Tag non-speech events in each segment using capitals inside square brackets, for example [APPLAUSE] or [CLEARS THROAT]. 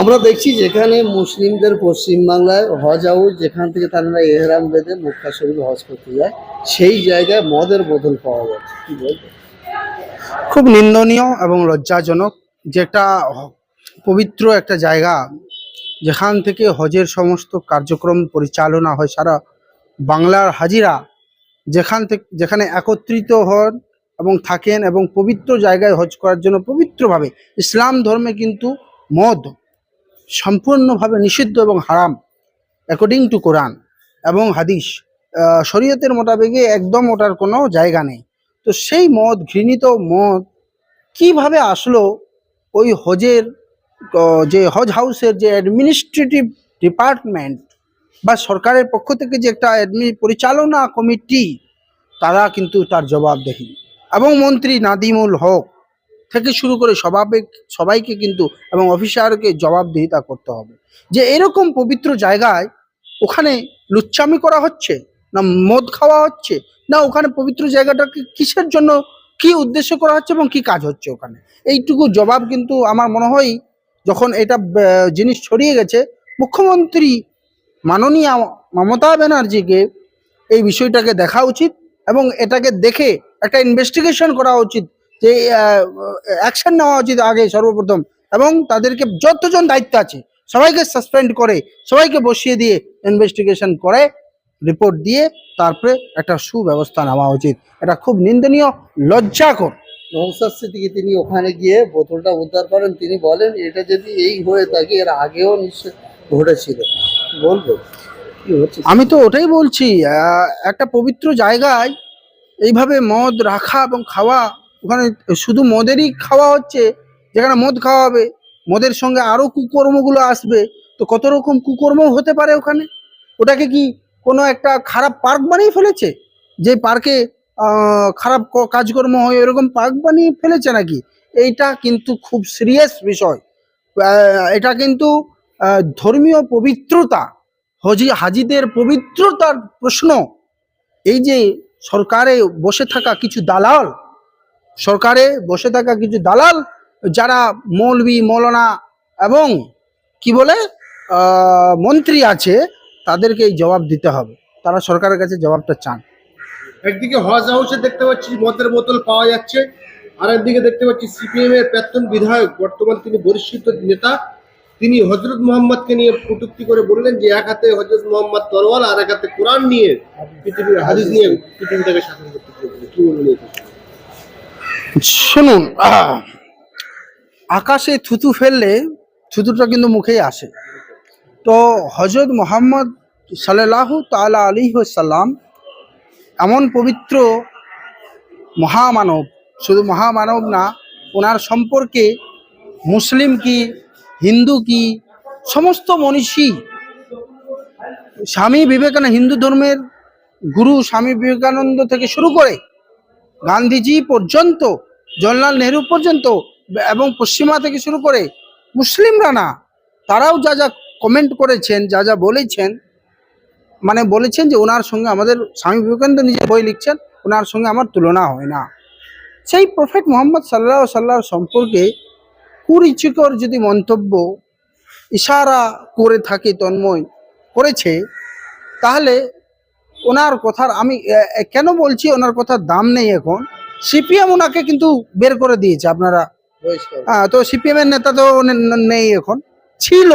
আমরা দেখছি যেখানে মুসলিমদের পশ্চিমবাংলায় হজ হাউস, যেখান থেকে তারা এহরাম বেঁধে মুক্কা শরীফ হজ করতে যায়, সেই জায়গায় মদের বোতল পাওয়া যাচ্ছে কি খুব নিন্দনীয় এবং লজ্জাজনক যেটা পবিত্র একটা জায়গা যেখান থেকে হজের সমস্ত কার্যক্রম পরিচালনা হয় সারা বাংলার হাজিরা, যেখান থেকে, যেখানে একত্রিত হন এবং থাকেন এবং পবিত্র জায়গায় হজ করার জন্য পবিত্রভাবে ইসলাম ধর্মে কিন্তু মদ সম্পূর্ণভাবে নিষিদ্ধ এবং হারাম অ্যাকর্ডিং টু কোরআন এবং হাদিস শরীয়তের মোতাবেকে একদম ওটার কোনো জায়গা নেই। তো সেই মদ, ঘৃণিত মদ কীভাবে আসলো ওই হজের যে হজ হাউসের যে অ্যাডমিনিস্ট্রেটিভ ডিপার্টমেন্ট বা সরকারের পক্ষ থেকে যে একটা পরিচালনা কমিটি, তারা কিন্তু তার জবাব দেখেনি এবং মন্ত্রী নাদিমুল হক থেকে শুরু করে সবাবে সবাইকে কিন্তু এবং অফিসারকে জবাবদিহিতা করতে হবে। যে এরকম পবিত্র জায়গায় ওখানে লুচ্ছামি করা হচ্ছে, না মদ খাওয়া হচ্ছে, না ওখানে পবিত্র জায়গাটাকে কিসের জন্য, কি উদ্দেশ্য করা হচ্ছে এবং কি কাজ হচ্ছে ওখানে? এইটুকু জবাব কিন্তু আমার মনে হয় যখন এটা জিনিস ছড়িয়ে গেছে, মুখ্যমন্ত্রী মাননীয় মমতা ব্যানার্জিকে এই বিষয়টাকে দেখা উচিত এবং এটাকে দেখে একটা ইনভেস্টিগেশন করা উচিত যে অ্যাকশন নেওয়া উচিত আগে সর্বপ্রথম এবং তাদেরকে যতজন দায়িত্ব আছে সবাইকে সাসপেন্ড করে সবাইকে বসিয়ে দিয়ে ইনভেস্টিগেশন করে রিপোর্ট দিয়ে তারপরে একটা সুব্যবস্থা নেওয়া উচিত। এটা খুব নিন্দনীয় লজ্জাকর। নৌসাদ তিনি ওখানে গিয়ে বোতলটা উদ্ধার করেন তিনি বলেন এটা যদি এই হয়ে থাকে এর আগেও নিশ্চয় ঘটেছিল। কি বলব? আমি তো ওটাই বলছি একটা পবিত্র জায়গায় এইভাবে মদ রাখা এবং খাওয়া ওখানে শুধু মদেরই খাওয়া হচ্ছে, যেখানে মদ খাওয়া হবে, মদের সঙ্গে আরও কুকর্মগুলো আসবে, তো কত রকম কুকর্ম হতে পারে ওখানে? ওটাকে কি কোনো একটা খারাপ পার্ক বানিয়ে ফেলেছে? যে পার্কে খারাপ কাজকর্ম হয় এরকম পার্ক বানিয়ে ফেলেছে নাকি? এইটা কিন্তু খুব সিরিয়াস বিষয়। এটা কিন্তু ধর্মীয় পবিত্রতা, হজি, হাজিদের পবিত্রতার প্রশ্ন। এই যে সরকারে বসে থাকা কিছু দালাল সরকারে বসে থাকা কিছু দালাল যারা মৌলবি, মৌলানা এবং কি বলে মন্ত্রী আছে, তাদেরকে এই জবাব দিতে হবে তারা সরকারের কাছে জবাবটা চান একদিকে হজ হাউসে দেখতে পাচ্ছি মদের বোতল পাওয়া যাচ্ছে আর একদিকে দেখতে পাচ্ছি সিপিএম এর প্রাক্তন বিধায়ক, বর্তমান তিনি বরিষ্ঠ নেতা, তিনি হজরত মোহাম্মদকে নিয়ে কটূক্তি করে বললেন যে এক হাতে হজরত মোহাম্মদ তরওয়াল আর এক হাতে কোরআন নিয়ে পৃথিবীর হাদিস নিয়ে পৃথিবীটাকে শাসন করতে। কি বিষয়ে? শুনুন, আকাশে থুতু ফেললে থুতুটা কিন্তু মুখেই আসে। তো হজরত মোহাম্মদ সাল্লাহ তালা আলী সাল্লাম এমন পবিত্র মহামানব, শুধু মহামানব না, ওনার সম্পর্কে মুসলিম কি, হিন্দু কি, সমস্ত মনীষী, স্বামী বিবেকানন্দ, হিন্দু ধর্মের গুরু স্বামী বিবেকানন্দ থেকে শুরু করে গান্ধীজি পর্যন্ত জওয়াহরলাল নেহরু পর্যন্ত এবং পশ্চিমা থেকে শুরু করে মুসলিমরা না, তারাও যা যা কমেন্ট করেছেন, যা যা বলেছেন মানে বলেছেন যে ওনার সঙ্গে আমাদের স্বামী বিবেকানন্দ নিজে বই লিখছেন, ওনার সঙ্গে আমার তুলনা হয় না। সেই প্রফেট মোহাম্মদ সাল্লাহ সাল্লাহ সম্পর্কে কুরুচিকর যদি মন্তব্য, ইশারা করে থাকে, তন্ময় করেছে, তাহলে ওনার কথার আমি কেন বলছি ওনার কথার দাম নেই এখন? সিপিএম ওনাকে কিন্তু বের করে দিয়েছে আপনারা। হ্যাঁ তো সিপিএম এর নেতা তো নেই এখন। ছিল।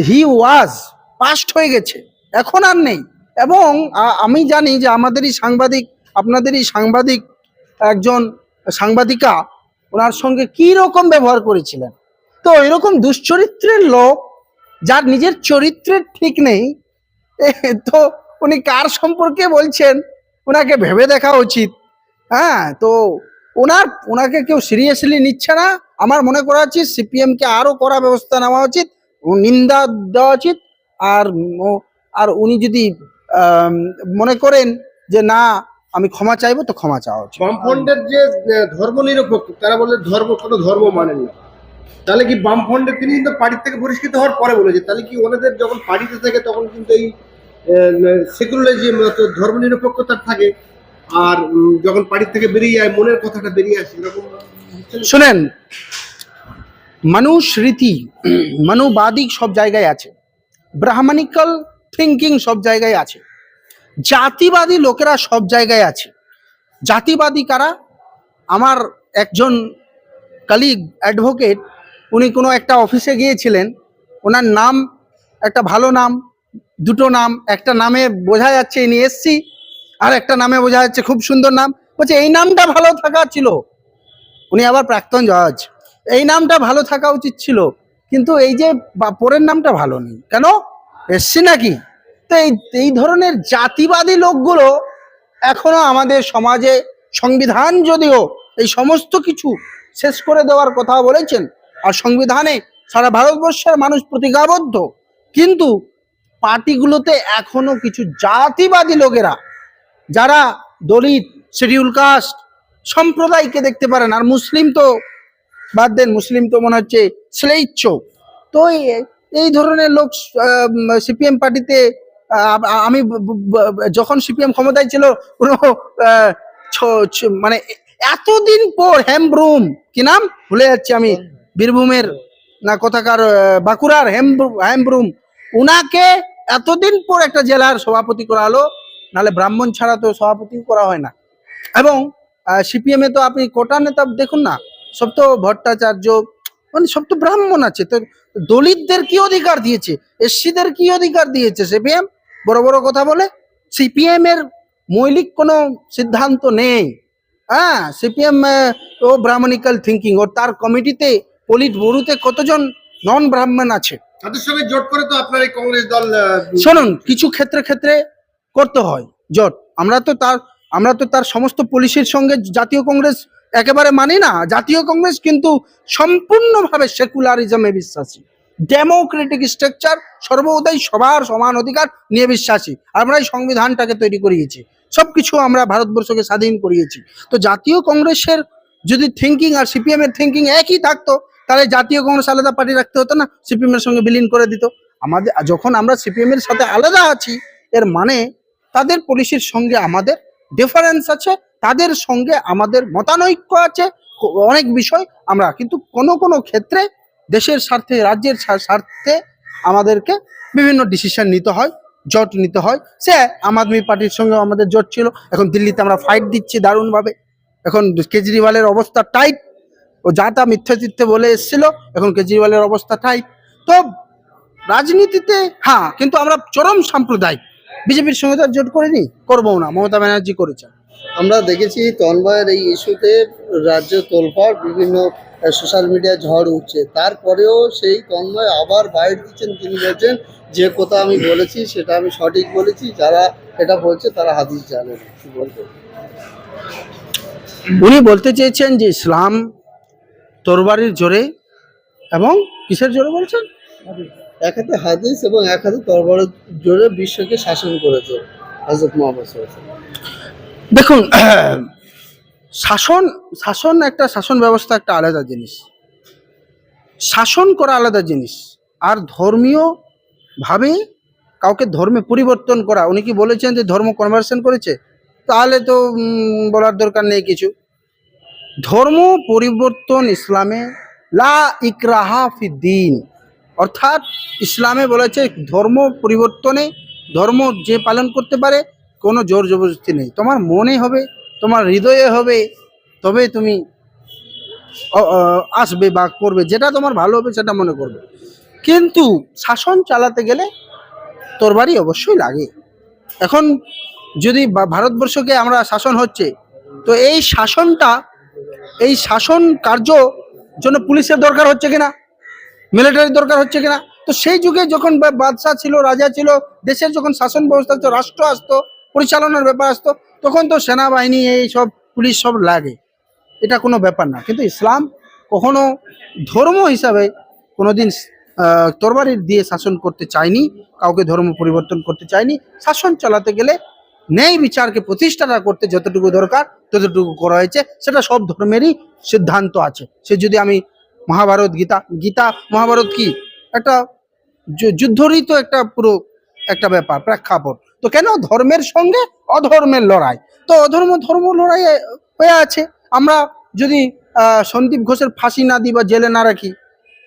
হি ওয়াজ পাস্ট হয়ে গেছে। এখন আর নেই। এবং আমি জানি যে আমাদেরই সাংবাদিক আপনাদেরই সাংবাদিক একজন সাংবাদিকা ওনার সঙ্গে কি রকম ব্যবহার করেছিলেন? তো এরকম দুশ্চরিত্রের লোক যার নিজের চরিত্রের ঠিক নেই তো উনি কার সম্পর্কে বলছেন? ওনাকে ভেবে দেখা উচিত। হ্যাঁ তো ওনার, ওনাকে কেউ সিরিয়াসলি নিচ্ছে না। আমার মনে করা উচিত সিপিএম কে আরও কড়া ব্যবস্থা নেওয়া উচিত নিন্দা দেওয়া উচিত, আর আর উনি যদি মনে করেন যে না, আমি ক্ষমা চাইব, তো ক্ষমা চাওয়া উচিত। বামফ্রন্টের যে ধর্ম নিরপেক্ষ, তারা বলে ধর্ম, কোনো ধর্ম মানেন না। তাহলে কি বামফ্রন্টের, তিনি কিন্তু পার্টি থেকে বহিষ্কৃত হওয়ার পরে বলেছে, তাহলে কি ওনাদের যখন পার্টিতে থাকে, তখন কিন্তু এই সেকুলারিজম ধর্ম নিরপেক্ষতা থাকে আর যখন পার্টি থেকে বেরিয়ে যায়, মনের কথাটা বেরিয়ে আসে, এরকম? শুনেন মনুস্মৃতি [CLEARS THROAT] মনুবাদিক সব জায়গায় আছে ব্রাহ্মণিক্যাল থিঙ্কিং সব জায়গায় আছে, জাতিবাদী লোকেরা সব জায়গায় আছে জাতিবাদী কারা আমার একজন কালিগ অ্যাডভোকেট উনি কোনো একটা অফিসে গিয়েছিলেন, ওনার নাম, একটা ভালো নাম, দুটো নাম, একটা নামে বোঝা যাচ্ছে, ইনি এসছি আর একটা নামে বোঝা যাচ্ছে, খুব সুন্দর নাম। বলছে, এই নামটা ভালো থাকা ছিল। উনি আবার প্রাক্তন জজ। এই নামটা ভালো থাকা উচিত ছিল, কিন্তু এই যে বা- পরের নামটা ভালো নেই। কেন? এসছি নাকি? তো এই এই ধরনের জাতিবাদী লোকগুলো এখনও আমাদের সমাজে সংবিধান যদিও এই সমস্ত কিছু শেষ করে দেওয়ার কথা বলেছেন, আর সংবিধানে সারা ভারতবর্ষের মানুষ প্রতিজ্ঞাবদ্ধ, কিন্তু পার্টিগুলোতে এখনও কিছু জাতিবাদী লোকেরা যারা দলিত শিডিউল কাস্ট সম্প্রদায়কে দেখতে পারেন আর মুসলিম তো বাদ দেন, মুসলিম তো মনে হচ্ছে স্লেচ্ছ তো এই- ধরনের লোক সিপিএম পার্টিতে আমি যখন সিপিএম ক্ষমতায় ছিল, কোনো মানে এতদিন পর হেমব্রুম, কি নাম? ভুলে যাচ্ছি আমি। বীরভূমের, না, কোথাকার বাঁকুড়ার হেম হেমব্রুম। উনাকে এতদিন পর একটা জেলার সভাপতি করা হলো। নাহলে ব্রাহ্মণ ছাড়া তো সভাপতি করা হয় না। এবং সিপিএম এ তো আপনি কোটা নেতা দেখুন না সব তো ভট্টাচার্য মানে সব তো ব্রাহ্মণ আছে। তো দলিতদের কি অধিকার দিয়েছে? এসসিদের কি অধিকার দিয়েছে সিপিএম? বড় বড় কথা বলে সিপিএম এর মৌলিক কোনো সিদ্ধান্ত নেই। হ্যাঁ সিপিএম ও ব্রাহ্মণিক্যাল থিঙ্কিং ও তার কমিটিতে পলিট ব্যুরোতে কতজন নন ব্রাহ্মণ আছে? তাদের সঙ্গে জোট করে তো আপনার এই কংগ্রেস দল শুনুন কিছু ক্ষেত্রে ক্ষেত্রে করতে হয়। জোট। আমরা তো তার, আমরা তো তার সমস্ত পুলিশের সঙ্গে জাতীয় কংগ্রেস একেবারে মানি না। জাতীয় কংগ্রেস কিন্তু সম্পূর্ণভাবে সেকুলারিজমে বিশ্বাসী। ডেমোক্রেটিক স্ট্রাকচার সর্বদাই সবার সমান অধিকার নিয়ে বিশ্বাসী। আমরা এই সংবিধানটাকে তৈরি করিয়েছি। সব কিছু আমরা ভারতবর্ষকে স্বাধীন করিয়েছি। তো জাতীয় কংগ্রেসের যদি থিঙ্কিং আর সিপিএম এর থিঙ্কিং একই থাকতো, তাহলে জাতীয় কংগ্রেস আলাদা পার্টি রাখতে হতো না? সিপিএম এর সঙ্গে বিলীন করে দিত। আমাদের, যখন আমরা সিপিএম এর সাথে আলাদা আছি, এর মানে তাদের পুলিশের সঙ্গে আমাদের ডিফারেন্স আছে, তাদের সঙ্গে আমাদের মতানৈক্য আছে। অনেক বিষয় আমরা কিন্তু কোনো কোনো ক্ষেত্রে দেশের স্বার্থে, রাজ্যের স্বার্থে আমাদেরকে বিভিন্ন ডিসিশন নিতে হয়, জোট নিতে হয়। সে আম আদমি পার্টির সঙ্গে আমাদের জোট ছিল। এখন দিল্লিতে আমরা ফাইট দিচ্ছি দারুণভাবে। এখন কেজরিওয়ালের অবস্থা টাইট ও যা তা মিথ্যে চিত্তে বলে এসেছিল, এখন কেজরিওয়ালের অবস্থা টাইট তো রাজনীতিতে হ্যাঁ কিন্তু আমরা চরম সাম্প্রদায়িক। বিজেপির সঙ্গে তো জোট করিনি? করব না মমতা ব্যানার্জি করেছে আমরা দেখেছি তন্ময়ের এই ইস্যুতে রাজ্য তোলপাড় বিভিন্ন সোশ্যাল মিডিয়া ঝড় উঠছে। তারপরেও সেই তন্ময় আবার বাইট দিচ্ছেন তিনি বলছেন যে কথা আমি বলেছি সেটা আমি সঠিক বলেছি। যারা এটা বলছে তারা হাদিস জানে না। কি বলব? উনি বলতে চেয়েছেন যে ইসলাম তরবারির জোরে এবং কিসের জোরে বলছেন? এক হাতে হাদিস এবং এক হাতে তরবারের জোরে বিশ্বকে শাসন করেছে হজরত মোহাম্মদ দেখুন, [CLEARS THROAT] শাসন শাসন একটা শাসন ব্যবস্থা একটা আলাদা জিনিস। শাসন করা আলাদা জিনিস। আর ধর্মীয় ভাবে কাউকে ধর্মে পরিবর্তন করা, উনি কি বলেছেন যে ধর্ম কনভার্সন করেছে? তাহলে তো বলার দরকার নেই কিছু। ধর্ম পরিবর্তন ইসলামে, লা ইকরাহা ফিদ্দিন। অর্থাৎ ইসলামে বলেছে ধর্ম পরিবর্তনে, ধর্ম যে পালন করতে পারে, কোনো জোর জবরদস্তি নেই। তোমার মনে হবে, তোমার হৃদয়ে হবে, তবে তুমি আসবে বা করবে। যেটা তোমার ভালো হবে, সেটা মনে করবে। কিন্তু শাসন চালাতে গেলে তরবারি অবশ্যই লাগে। এখন যদি ভারতবর্ষকে আমরা শাসন হচ্ছে, তো এই শাসনটা, এই শাসন কার্য জন্য পুলিশের দরকার হচ্ছে কিনা? মিলিটারির দরকার হচ্ছে কিনা? তো সেই যুগে যখন বাদশাহ ছিল, রাজা ছিল, দেশের যখন শাসন ব্যবস্থা হতো, রাষ্ট্র আসতো, পরিচালনার ব্যাপার আসতো, তখন তো সেনাবাহিনী, এই সব পুলিশ সব লাগে। এটা কোনো ব্যাপার না। কিন্তু ইসলাম কখনো ধর্ম হিসাবে কোনোদিন তরবারি দিয়ে শাসন করতে চায়নি, কাউকে ধর্ম পরিবর্তন করতে চায়নি। শাসন চালাতে গেলে ন্যায় বিচারকে প্রতিষ্ঠাটা করতে যতটুকু দরকার, ততটুকু করা হয়েছে, সেটা সব ধর্মেরই সিদ্ধান্ত আছে। সে যদি আমি মহাভারত গীতা। গীতা, মহাভারত কি? একটা যু- যুদ্ধরই তো একটা পুরো একটা ব্যাপার, প্রেক্ষাপট। তো কেন ধর্মের সঙ্গে অধর্মের লড়াই? তো অধর্ম, ধর্ম লড়াই হয়ে আছে। আমরা যদি সন্দীপ ঘোষের ফাঁসি না দিই বা জেলে না রাখি,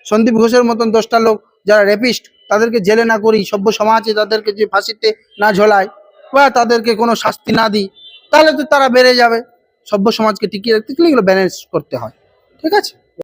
সন্দীপ ঘোষের মতন দশটা লোক যারা রেপিস্ট তাদেরকে জেলে না করি, সভ্য সমাজে তাদেরকে যে ফাঁসিতে না ঝোলাই বা তাদেরকে কোনো শাস্তি না দিই, তাহলে তো তারা বেড়ে যাবে। সভ্য সমাজকে টিকিয়ে রাখতে গেলে এগুলো ব্যালেন্স করতে হয়। ঠিক আছে?